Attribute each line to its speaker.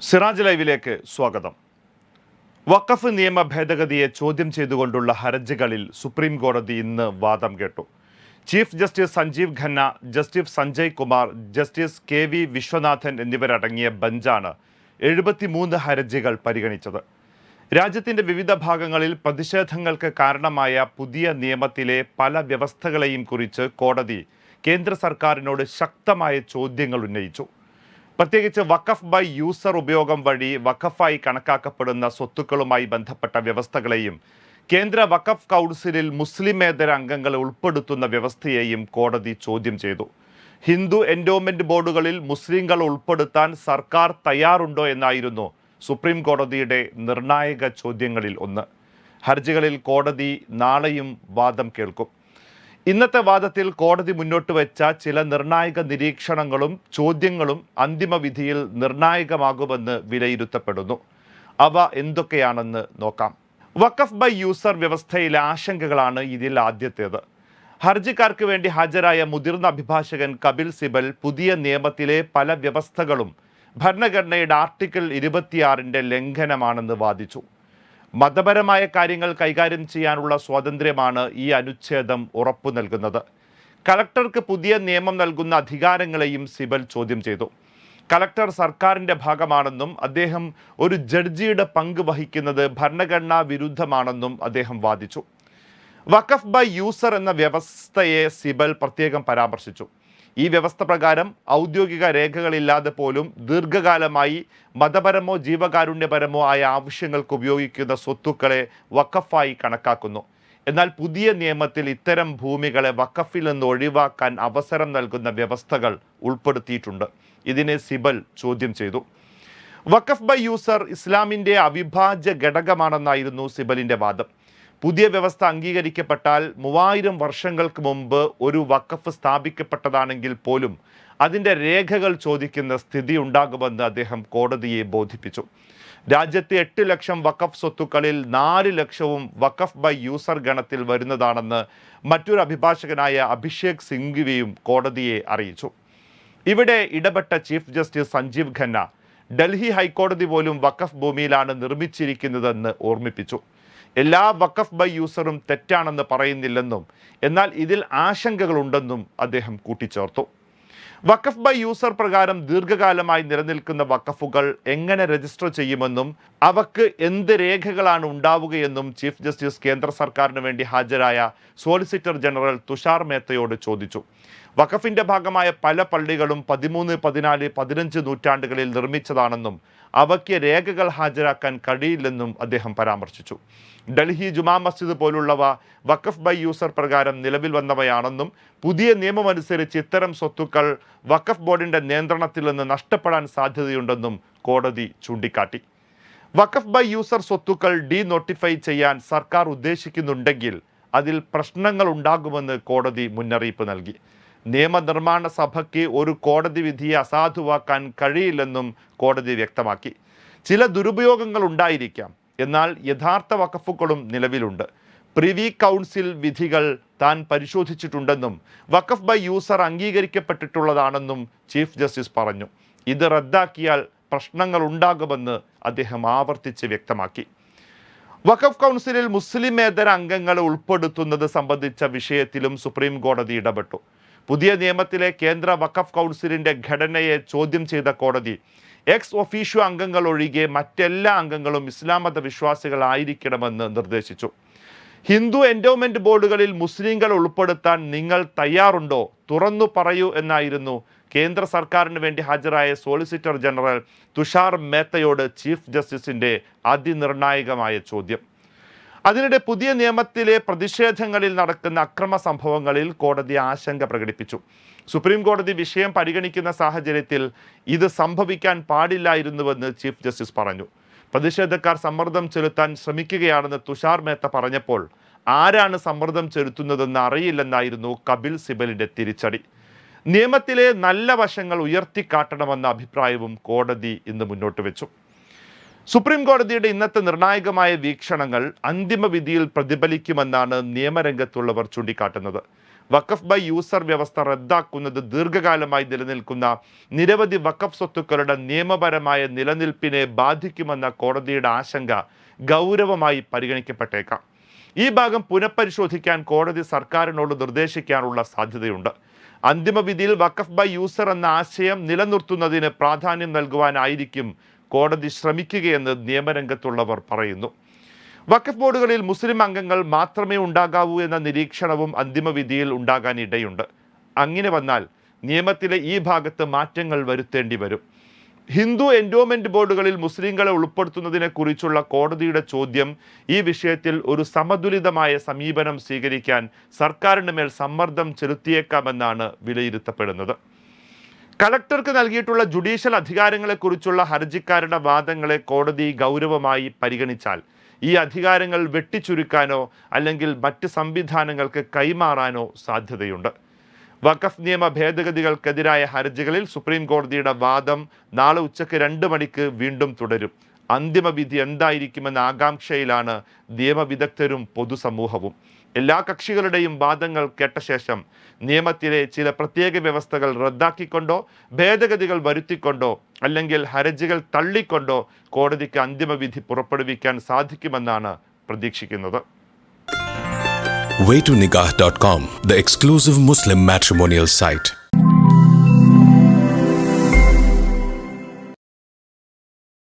Speaker 1: സിറാജ് ലൈവിലേക്ക് സ്വാഗതം. വഖഫ് നിയമ ഭേദഗതിയെ ചോദ്യം ചെയ്തുകൊണ്ടുള്ള ഹർജികളിൽ സുപ്രീം കോടതി ഇന്ന് വാദം കേട്ടു. Chief justice Sanjiv Khanna justice Sanjay Kumar justice K V Viswanathan എന്നിവരടങ്ങിയ ബെഞ്ചാണ് എഴുപത്തിമൂന്ന് ഹർജികൾ പരിഗണിച്ചത്. രാജ്യത്തിന്റെ വിവിധ ഭാഗങ്ങളിൽ പ്രതിഷേധങ്ങൾക്ക് കാരണമായ പുതിയ നിയമത്തിലെ പല വ്യവസ്ഥകളെയും കുറിച്ച് കോടതി കേന്ദ്ര സർക്കാരിനോട് ശക്തമായ ചോദ്യങ്ങൾ ഉന്നയിച്ചു. പ്രത്യേകിച്ച് വഖഫ് ബൈ യൂസർ ഉപയോഗം വഴി വഖഫായി കണക്കാക്കപ്പെടുന്ന സ്വത്തുക്കളുമായി ബന്ധപ്പെട്ട വ്യവസ്ഥകളെയും കേന്ദ്ര വഖഫ് കൗൺസിലിൽ മുസ്ലിമേതര അംഗങ്ങളെ ഉൾപ്പെടുത്തുന്ന വ്യവസ്ഥയെയും കോടതി ചോദ്യം ചെയ്തു. ഹിന്ദു എൻഡോമെന്റ് ബോർഡുകളിൽ മുസ്ലിങ്ങൾ ഉൾപ്പെടുത്താൻ സർക്കാർ തയ്യാറുണ്ടോ എന്നായിരുന്നു സുപ്രീം കോടതിയുടെ നിർണായക ചോദ്യങ്ങളിൽ ഒന്ന്. ഹർജികളിൽ കോടതി നാളെയും വാദം കേൾക്കും. ഇന്നത്തെ വാദത്തിൽ കോടതി മുന്നോട്ട് വെച്ച ചില നിർണായക നിരീക്ഷണങ്ങളും ചോദ്യങ്ങളും അന്തിമ വിധിയിൽ നിർണായകമാകുമെന്ന് വിലയിരുത്തപ്പെടുന്നു. അവ എന്തൊക്കെയാണെന്ന് നോക്കാം. വഖഫ് ബൈ യൂസർ വ്യവസ്ഥയിലെ ആശങ്കകളാണ് ഇതിൽ ആദ്യത്തേത്. ഹർജിക്കാർക്ക് വേണ്ടി ഹാജരായ മുതിർന്ന അഭിഭാഷകൻ കപിൽ സിബൽ പുതിയ നിയമത്തിലെ പല വ്യവസ്ഥകളും ഭരണഘടനയുടെ ആർട്ടിക്കിൾ ഇരുപത്തിയാറിന്റെ ലംഘനമാണെന്ന് വാദിച്ചു. മതപരമായ കാര്യങ്ങൾ കൈകാര്യം ചെയ്യാനുള്ള സ്വാതന്ത്ര്യമാണ് ഈ അനുച്ഛേദം ഉറപ്പു നൽകുന്നത്. കളക്ടർക്ക് പുതിയ നിയമം നൽകുന്ന അധികാരങ്ങളെയും സിബൽ ചോദ്യം ചെയ്തു. കളക്ടർ സർക്കാരിന്റെ ഭാഗമാണെന്നും അദ്ദേഹം ഒരു ജഡ്ജിയുടെ പങ്ക് വഹിക്കുന്നത് ഭരണഘടനാ വിരുദ്ധമാണെന്നും അദ്ദേഹം വാദിച്ചു. വഖഫ് ബൈ യൂസർ എന്ന വ്യവസ്ഥയെ സിബൽ പ്രത്യേകം പരാമർശിച്ചു. ഈ വ്യവസ്ഥ പ്രകാരം ഔദ്യോഗിക രേഖകളില്ലാതെ പോലും ദീർഘകാലമായി മതപരമോ ജീവകാരുണ്യപരമോ ആയ ആവശ്യങ്ങൾക്ക് ഉപയോഗിക്കുന്ന സ്വത്തുക്കളെ വഖഫായി കണക്കാക്കുന്നു. എന്നാൽ പുതിയ നിയമത്തിൽ ഇത്തരം ഭൂമികളെ വഖഫിൽ നിന്ന് ഒഴിവാക്കാൻ അവസരം നൽകുന്ന വ്യവസ്ഥകൾ ഉൾപ്പെടുത്തിയിട്ടുണ്ട്. ഇതിനെ സിബൽ ചോദ്യം ചെയ്തു. വഖഫ് ബൈ യൂസർ ഇസ്ലാമിന്റെ അവിഭാജ്യ ഘടകമാണെന്നായിരുന്നു സിബലിന്റെ വാദം. പുതിയ വ്യവസ്ഥ അംഗീകരിക്കപ്പെട്ടാൽ മൂവായിരം വർഷങ്ങൾക്ക് മുമ്പ് ഒരു വക്കഫ് സ്ഥാപിക്കപ്പെട്ടതാണെങ്കിൽ പോലും അതിന്റെ രേഖകൾ ചോദിക്കുന്ന സ്ഥിതി ഉണ്ടാകുമെന്ന് അദ്ദേഹം കോടതിയെ ബോധിപ്പിച്ചു. രാജ്യത്തെ എട്ട് ലക്ഷം വഖഫ് സ്വത്തുക്കളിൽ നാല് ലക്ഷവും വഖഫ് ബൈ യൂസർ ഗണത്തിൽ വരുന്നതാണെന്ന് മറ്റൊരു അഭിഭാഷകനായ അഭിഷേക് സിംഗ്വിയും കോടതിയെ അറിയിച്ചു. ഇവിടെ ഇടപെട്ട ചീഫ് ജസ്റ്റിസ് സഞ്ജീവ് ഖന്ന ഡൽഹി ഹൈക്കോടതി പോലും വഖഫ് ഭൂമിയിലാണ് നിർമ്മിച്ചിരിക്കുന്നതെന്ന് ഓർമ്മിപ്പിച്ചു. എല്ലാ വഖഫ് ബൈ യൂസറും തെറ്റാണെന്ന് പറയുന്നില്ലെന്നും എന്നാൽ ഇതിൽ ആശങ്കകളുണ്ടെന്നും അദ്ദേഹം കൂട്ടിച്ചേർത്തു. വഖഫ് ബൈ യൂസർ പ്രകാരം ദീർഘകാലമായി നിലനിൽക്കുന്ന വഖഫുകൾ എങ്ങനെ രജിസ്റ്റർ ചെയ്യുമെന്നും അവക്ക് എന്ത് രേഖകളാണ് ഉണ്ടാവുകയെന്നും ചീഫ് ജസ്റ്റിസ് കേന്ദ്ര സർക്കാരിന് വേണ്ടി ഹാജരായ സോളിസിറ്റർ ജനറൽ തുഷാർ മേത്തയോട് ചോദിച്ചു. വഖഫിന്റെ ഭാഗമായ പല പള്ളികളും പതിമൂന്ന് പതിനാല് പതിനഞ്ച് നൂറ്റാണ്ടുകളിൽ നിർമ്മിച്ചതാണെന്നും അവയ്ക്ക് രേഖകൾ ഹാജരാക്കാൻ കഴിയില്ലെന്നും അദ്ദേഹം പരാമർശിച്ചു. ഡൽഹി ജുമാ മസ്ജിദ് പോലുള്ളവ വഖഫ് ബൈ യൂസർ പ്രകാരം നിലവിൽ വന്നവയാണെന്നും പുതിയ നിയമമനുസരിച്ച് ഇത്തരം സ്വത്തുക്കൾ വഖഫ് ബോർഡിന്റെ നിയന്ത്രണത്തിൽ നിന്ന് നഷ്ടപ്പെടാൻ സാധ്യതയുണ്ടെന്നും കോടതി ചൂണ്ടിക്കാട്ടി. വഖഫ് ബൈ യൂസർ സ്വത്തുക്കൾ ഡി നോട്ടിഫൈ ചെയ്യാൻ സർക്കാർ ഉദ്ദേശിക്കുന്നുണ്ടെങ്കിൽ അതിൽ പ്രശ്നങ്ങൾ ഉണ്ടാകുമെന്ന് കോടതി മുന്നറിയിപ്പ് നൽകി. നിയമനിർമ്മാണ സഭയ്ക്ക് ഒരു കോടതി വിധിയെ അസാധുവാക്കാൻ കഴിയില്ലെന്നും കോടതി വ്യക്തമാക്കി. ചില ദുരുപയോഗങ്ങൾ ഉണ്ടായിരിക്കാം. എന്നാൽ യഥാർത്ഥ വഖഫുകളും നിലവിലുണ്ട്. പ്രിവി കൗൺസിൽ വിധികൾ താൻ പരിശോധിച്ചിട്ടുണ്ടെന്നും വഖഫ് ബൈ യൂസർ അംഗീകരിക്കപ്പെട്ടിട്ടുള്ളതാണെന്നും ചീഫ് ജസ്റ്റിസ് പറഞ്ഞു. ഇത് റദ്ദാക്കിയാൽ പ്രശ്നങ്ങൾ ഉണ്ടാകുമെന്ന് അദ്ദേഹം ആവർത്തിച്ച് വ്യക്തമാക്കി. വഖഫ് കൗൺസിലിൽ മുസ്ലിമേതര അംഗങ്ങളെ ഉൾപ്പെടുത്തുന്നത് സംബന്ധിച്ച വിഷയത്തിലും സുപ്രീം കോടതി ഇടപെട്ടു. പുതിയ നിയമത്തിലെ കേന്ദ്ര വഖഫ് കൗൺസിലിന്റെ ഘടനയെ ചോദ്യം ചെയ്ത കോടതി എക്സ് ഒഫീഷ്യോ അംഗങ്ങൾ ഒഴികെ മറ്റെല്ലാ അംഗങ്ങളും ഇസ്ലാം മത വിശ്വാസികളായിരിക്കണമെന്ന് നിർദ്ദേശിച്ചു. ഹിന്ദു എൻഡോമെന്റ് ബോർഡുകളിൽ മുസ്ലിങ്ങൾ ഉൾപ്പെടുത്താൻ നിങ്ങൾ തയ്യാറുണ്ടോ? തുറന്നു പറയൂ എന്നായിരുന്നു കേന്ദ്ര സർക്കാരിന് വേണ്ടി ഹാജരായ സോളിസിറ്റർ ജനറൽ തുഷാർ മേത്തയോട് ചീഫ് ജസ്റ്റിസിന്റെ അതിനിർണായകമായ ചോദ്യം. അതിനിടെ പുതിയ നിയമത്തിലെ പ്രതിഷേധങ്ങളിൽ നടക്കുന്ന അക്രമ സംഭവങ്ങളിൽ കോടതി ആശങ്ക പ്രകടിപ്പിച്ചു. സുപ്രീം കോടതി വിഷയം പരിഗണിക്കുന്ന സാഹചര്യത്തിൽ ഇത് സംഭവിക്കാൻ പാടില്ലായിരുന്നുവെന്ന് ചീഫ് ജസ്റ്റിസ് പറഞ്ഞു. പ്രതിഷേധക്കാർ സമ്മർദ്ദം ചെലുത്താൻ ശ്രമിക്കുകയാണെന്ന് തുഷാർ മേത്ത പറഞ്ഞപ്പോൾ ആരാണ് സമ്മർദ്ദം ചെലുത്തുന്നതെന്ന് അറിയില്ലെന്നായിരുന്നു കപിൽ സിബലിന്റെ തിരിച്ചടി. നിയമത്തിലെ നല്ല വശങ്ങൾ ഉയർത്തിക്കാട്ടണമെന്ന അഭിപ്രായവും കോടതി ഇന്ന് മുന്നോട്ട് വെച്ചു. സുപ്രീം കോടതിയുടെ ഇന്നത്തെ നിർണായകമായ വീക്ഷണങ്ങൾ അന്തിമ വിധിയിൽ പ്രതിഫലിക്കുമെന്നാണ് നിയമരംഗത്തുള്ളവർ ചൂണ്ടിക്കാട്ടുന്നത്. വഖഫ് ബൈ യൂസർ വ്യവസ്ഥ റദ്ദാക്കുന്നത് ദീർഘകാലമായി നിലനിൽക്കുന്ന നിരവധി വഖഫ് സ്വത്തുക്കളുടെ നിയമപരമായ നിലനിൽപ്പിനെ ബാധിക്കുമെന്ന കോടതിയുടെ ആശങ്ക ഗൗരവമായി പരിഗണിക്കപ്പെട്ടേക്കാം. ഈ ഭാഗം പുനഃപരിശോധിക്കാൻ കോടതി സർക്കാരിനോട് നിർദ്ദേശിക്കാനുള്ള സാധ്യതയുണ്ട്. അന്തിമ വിധിയിൽ വഖഫ് ബൈ യൂസർ എന്ന ആശയം നിലനിർത്തുന്നതിന് പ്രാധാന്യം നൽകുവാനായിരിക്കും കോടതി ശ്രമിക്കുകയെന്ന് നിയമരംഗത്തുള്ളവർ പറയുന്നു. വഖഫ് ബോർഡുകളിൽ മുസ്ലിം അംഗങ്ങൾ മാത്രമേ ഉണ്ടാകാവൂ എന്ന നിരീക്ഷണവും അന്തിമ വിധിയിൽ ഉണ്ടാകാൻ ഇടയുണ്ട് അങ്ങനെ വന്നാൽ നിയമത്തിലെ ഈ ഭാഗത്ത് മാറ്റങ്ങൾ വരുത്തേണ്ടി വരും. ഹിന്ദു എൻഡോമെന്റ് ബോർഡുകളിൽ മുസ്ലിങ്ങളെ ഉൾപ്പെടുത്തുന്നതിനെക്കുറിച്ചുള്ള കോടതിയുടെ ചോദ്യം ഈ വിഷയത്തിൽ ഒരു സമതുലിതമായ സമീപനം സ്വീകരിക്കാൻ സർക്കാരിന് മേൽ സമ്മർദ്ദം ചെലുത്തിയേക്കാമെന്നാണ് വിലയിരുത്തപ്പെടുന്നത്. കളക്ടർക്ക് നൽകിയിട്ടുള്ള ജുഡീഷ്യൽ അധികാരങ്ങളെക്കുറിച്ചുള്ള ഹർജിക്കാരുടെ വാദങ്ങളെ കോടതി ഗൗരവമായി പരിഗണിച്ചാൽ ഈ അധികാരങ്ങൾ വെട്ടിച്ചുരുക്കാനോ അല്ലെങ്കിൽ മറ്റ് സംവിധാനങ്ങൾക്ക് കൈമാറാനോ സാധ്യതയുണ്ട്. വഖഫ് നിയമ ഭേദഗതികൾക്കെതിരായ ഹർജികളിൽ സുപ്രീം കോടതിയുടെ വാദം നാളെ ഉച്ചയ്ക്ക് രണ്ട് മണിക്ക് വീണ്ടും തുടരും. അന്തിമ വിധി എന്തായിരിക്കുമെന്ന ആകാംക്ഷയിലാണ് നിയമവിദഗ്ധരും പൊതുസമൂഹവും എല്ലാ കക്ഷികളുടെയും വാദങ്ങൾ കേട്ട ശേഷം നിയമത്തിലെ ചില പ്രത്യേക വ്യവസ്ഥകൾ റദ്ദാക്കിക്കൊണ്ടോ ഭേദഗതികൾ വരുത്തിക്കൊണ്ടോ അല്ലെങ്കിൽ ഹരജികൾ തള്ളിക്കൊണ്ടോ കോടതിക്ക് അന്തിമവിധി പുറപ്പെടുവിക്കാൻ സാധിക്കുമെന്നാണ് പ്രതീക്ഷിക്കുന്നത്
Speaker 2: waytonikah.com, the exclusive Muslim matrimonial site.